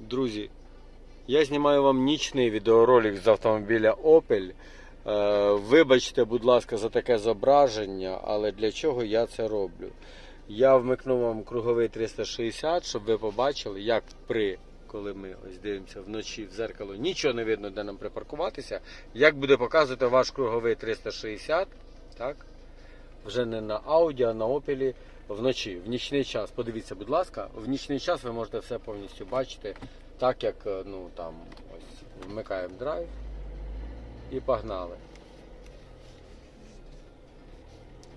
Друзі, я знімаю вам нічний відеоролик з автомобіля Opel. Е, Вибачте, будь ласка, за таке зображення, але для чого я це роблю? Я вмикну вам круговий 360, щоб ви побачили, як при коли ми ось дивимося вночі в зеркало, нічого не видно, де нам припаркуватися. Як буде показувати ваш круговий 360, так? Вже не на Audi, а на Opel вночі, в нічний час. Подивіться, будь ласка, в нічний час ви можете все повністю бачити, так як е, ну там ось вмикаємо драйв і погнали.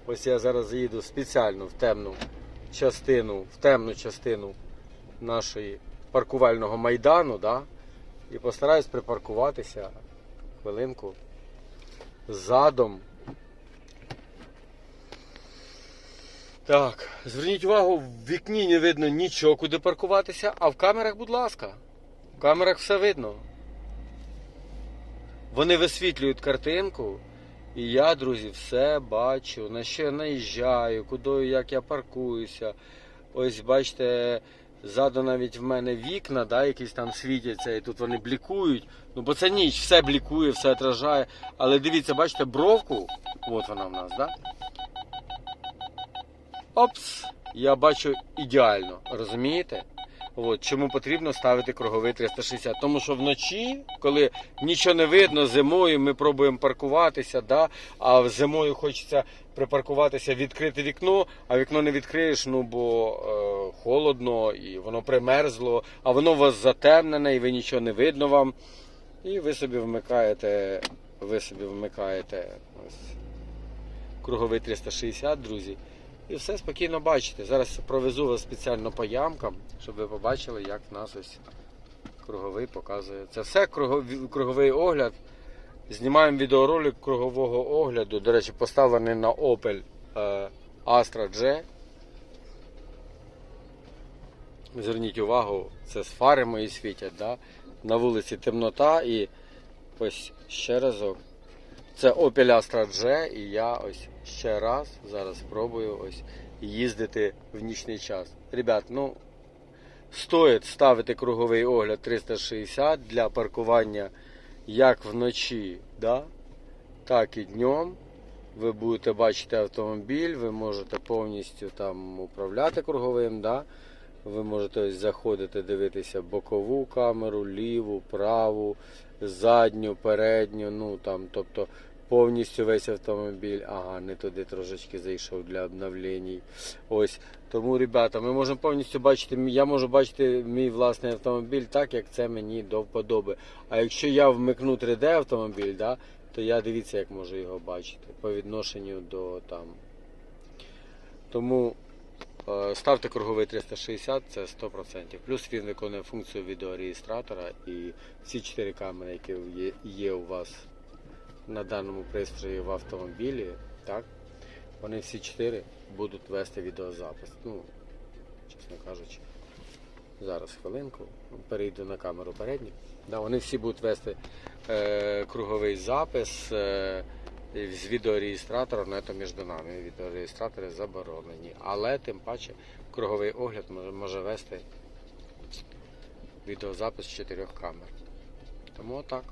Ось я зараз заїду спеціально в темну частину, в темну частину нашої паркувального майдану, да? і постараюсь припаркуватися хвилинку задом. Так, зверніть увагу, в вікні не видно нічого, куди паркуватися, а в камерах, будь ласка, в камерах все видно. Вони висвітлюють картинку, і я, друзі, все бачу, на що я наїжджаю, куди як я паркуюся. Ось бачите, ззаду навіть в мене вікна, да, якісь там світяться, і тут вони блікують. Ну, бо це ніч, все блікує, все отражає. Але дивіться, бачите, бровку, от вона в нас, да? Опс! Я бачу ідеально, розумієте? От, чому потрібно ставити круговий 360? Тому що вночі, коли нічого не видно, зимою ми пробуємо паркуватися, да? а зимою хочеться припаркуватися, відкрити вікно, а вікно не відкриєш, ну бо е, холодно і воно примерзло, а воно у вас затемнене і ви нічого не видно вам. І ви собі вмикаєте, ви собі вмикаєте ось, круговий 360, друзі. І все спокійно бачите. Зараз провезу вас спеціально по ямкам, щоб ви побачили, як в нас ось круговий показує. Це все круговий, огляд. Знімаємо відеоролик кругового огляду. До речі, поставлений на Opel е, Astra G. Зверніть увагу, це з фари мої світять. Да? На вулиці темнота і ось ще разок. Це Opel Astra G і я ось ще раз зараз спробую ось їздити в нічний час. Ребят, ну стоїть ставити круговий огляд 360 для паркування як вночі, да? так і днем. Ви будете бачити автомобіль, ви можете повністю там управляти круговим, да? ви можете ось заходити, дивитися бокову камеру, ліву, праву, задню, передню, ну там, тобто повністю весь автомобіль. Ага, не туди трошечки зайшов для обновлень. Ось. Тому, ребята, ми можемо повністю бачити, я можу бачити мій власний автомобіль так, як це мені до вподоби. А якщо я вмикну 3D автомобіль, да, то я дивіться, як можу його бачити по відношенню до там. Тому е, ставте круговий 360, це 100%. Плюс він виконує функцію відеореєстратора і всі чотири камери, які є у вас на даному пристрої в автомобілі, так, вони всі чотири будуть вести відеозапис. Ну, чесно кажучи, зараз хвилинку, перейду на камеру передню. Да, вони всі будуть вести е, круговий запис е, з відеореєстратора, але це між нами. Відеореєстратори заборонені. Але тим паче круговий огляд може, може вести відеозапис з чотирьох камер. Тому отак.